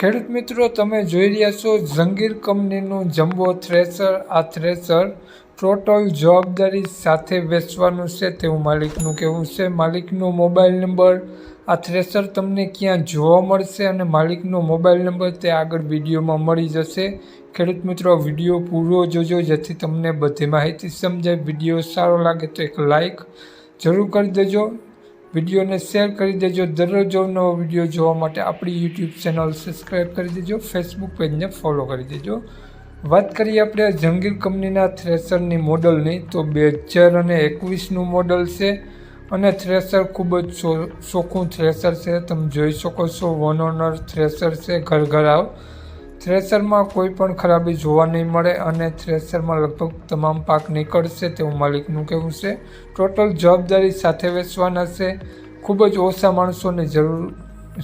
ખેડૂત મિત્રો, તમે જોઈ રહ્યા છો ઝંગીર કંપનીનું જમ્બો થ્રેસર. આ થ્રેસર ટોટલ જવાબદારી સાથે વેચવાનું છે તેવું માલિકનું કહેવું છે. માલિકનો મોબાઈલ નંબર આ થ્રેસર તમને ક્યાં જોવા મળશે અને માલિકનો મોબાઈલ નંબર તે આગળ વિડીયોમાં મળી જશે. ખેડૂત મિત્રો, વીડિયો પૂરો જોજો, જેથી તમને બધી માહિતી સમજાય. વીડિયો સારો લાગે તો એક લાઈક જરૂર કરી દેજો. વિડીયોને શેર કરી દેજો. દરરોજ નવો વીડિયો જોવા માટે આપણી યુટ્યુબ ચેનલ સબસ્ક્રાઈબ કરી દેજો. ફેસબુક પેજને ફોલો કરી દેજો. વાત કરીએ આપણે જંગીર કંપનીના થ્રેસરની મોડલની. તો બે હજાર અને એકવીસનું મોડલ છે અને થ્રેસર ખૂબ જ ચોખ્ખું થ્રેસર છે. તમે જોઈ શકો છો, વન ઓનર થ્રેસર છે. ઘર ઘર આવ. થ્રેસરમાં કોઈ પણ ખરાબી જોવા નહીં મળે અને થ્રેસરમાં લગભગ તમામ પાક નીકળશે તેવું માલિકનું કહેવું છે. ટોટલ જવાબદારી સાથે વેચવાના છે. ખૂબ જ ઓછા માણસોને જરૂર,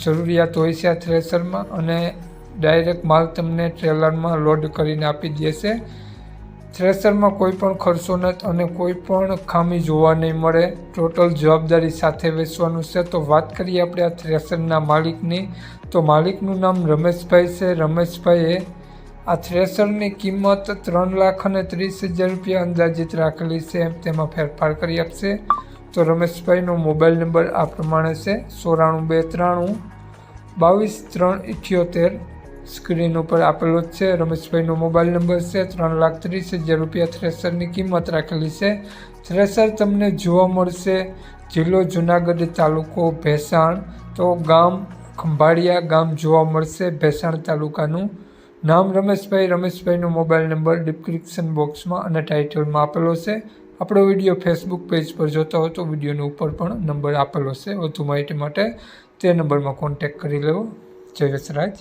જરૂરિયાત હોય છે આ થ્રેસરમાં અને ડાયરેક્ટ માલ તમને ટ્રેલરમાં લોડ કરીને આપી દેશે થ્રેસરમાં કોઈ પણ ખર્ચો નથી અને કોઈ પણ ખામી જોવા નહીં મળે. ટોટલ જવાબદારી સાથે વેચવાનું છે. તો વાત કરીએ આપણે આ થ્રેસરના માલિકની. તો માલિકનું નામ રમેશભાઈ છે. રમેશભાઈએ આ થ્રેસરની કિંમત ત્રણ લાખ અને ત્રીસ હજાર રૂપિયા અંદાજિત રાખેલી છે. એમ તેમાં ફેરફાર કરી આપશે. તો રમેશભાઈનો મોબાઈલ નંબર આ પ્રમાણે છે. ચોરાણું બે ત્રાણું બાવીસ, ત્રણ, ઇઠ્યોતેર સ્ક્રીન ઉપર આપેલો જ છે. રમેશભાઈનો મોબાઈલ નંબર છે, ત્રણ લાખ ત્રીસ હજાર રૂપિયા થ્રેસરની કિંમત રાખેલી છે. થ્રેસર તમને જોવા મળશે. જિલ્લો જુનાગઢ તાલુકો ભેસાણ. તો ગામ ખંભાળિયા ગામ જોવા મળશે ભેસાણ તાલુકાનું. નામ રમેશભાઈ. રમેશભાઈનો મોબાઈલ નંબર ડિસ્ક્રિપ્શન બોક્સમાં અને ટાઇટલમાં આપેલો છે. આપણો વીડિયો ફેસબુક પેજ પર જોતા હો તો વિડીયોનો ઉપર પણ નંબર આપેલો છે. વધુ માહિતી માટે તે નંબરમાં કોન્ટેક્ટ કરી લેવો. જય વસરાજ